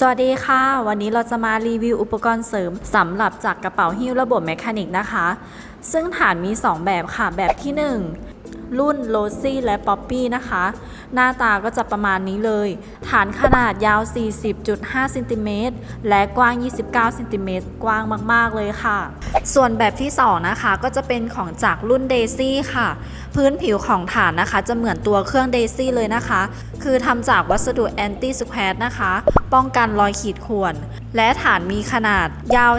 สวัสดีค่ะ วันนี้เราจะมารีวิวอุปกรณ์เสริมสำหรับจากกระเป๋าหิ้วระบบแมคานิกนะคะ ซึ่งฐานมี 2 แบบค่ะ แบบที่ 1 รุ่นโรซี่และป๊อปปี้นะคะ หน้าตาก็จะประมาณนี้เลย ฐานขนาดยาว 40.5ซนติเมตรและกว้าง 29ซนติเมตรกว้างมาก ๆ เลยค่ะ ส่วนแบบที่ 2 นะคะ ก็จะเป็นของจากรุ่นเดซี่ค่ะ พื้นผิวของฐานนะคะ จะเหมือนตัวเครื่องเดซี่เลยนะคะ คือทำจากวัสดุแอนตี้สแควร์นะคะ ป้องกันรอยขีดข่วน และฐานมีขนาดยาว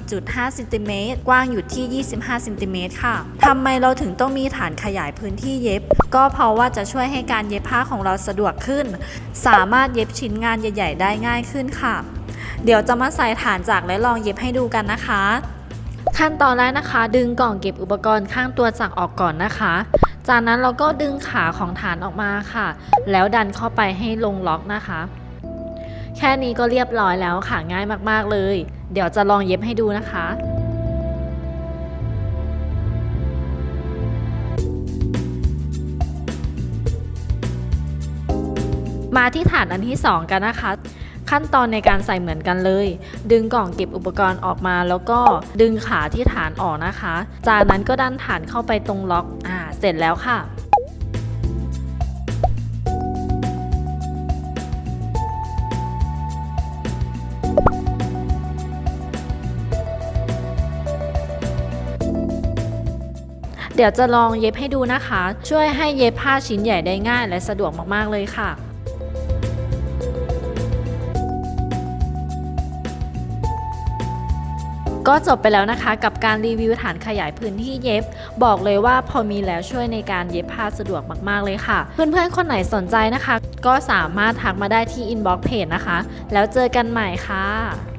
30.5ซนติเมตรกว้างอยู่ที่ 25ซนติเมตรค่ะทำไมเราถึงต้องมีฐานขยายพื้นที่เย็บ ก็เพราะว่าจะช่วยให้การเย็บผ้าของเราสะดวกขึ้น สามารถเย็บชิ้นงานใหญ่ ๆ ได้ง่ายขึ้นค่ะ เดี๋ยวจะมาใส่ฐานจากและลองเย็บให้ดูกันนะคะ ขั้นตอนแรกนะคะ ดึงกล่องเก็บอุปกรณ์ข้างตัวจักออกก่อนนะคะ จากนั้นเราก็ดึงขาของฐานออกมาค่ะ แล้วดันเข้าไปให้ลงล็อกนะคะ แค่นี้ก็เรียบร้อยแล้วค่ะง่ายมากๆเลย เดี๋ยวจะลองเย็บให้ดูนะคะ มาที่ฐานอันที่ 2 กันนะคะ ขั้นตอนในการใส่เหมือนกันเลย ดึงกล่องเก็บอุปกรณ์ออกมา แล้วก็ดึงขาที่ฐานออกนะคะ จากนั้นก็ดันฐานเข้าไปตรงล็อกอ่าเสร็จแล้วค่ะเดี๋ยวจะลองเย็บให้ดูนะคะ ช่วยให้เย็บผ้าชิ้นใหญ่ได้ง่ายและสะดวกมาก ๆ เลยค่ะ ก็จบไปแล้วนะคะกับการรีวิวฐานขยายพื้นที่เย็บ บอกเลยว่าพอมีแล้วช่วยในการเย็บผ้าสะดวกมากๆเลยค่ะ เพื่อนๆคนไหนสนใจนะคะ ก็สามารถทักมาได้ที่อินบ็อกเพจนะคะ แล้วเจอกันใหม่ค่ะ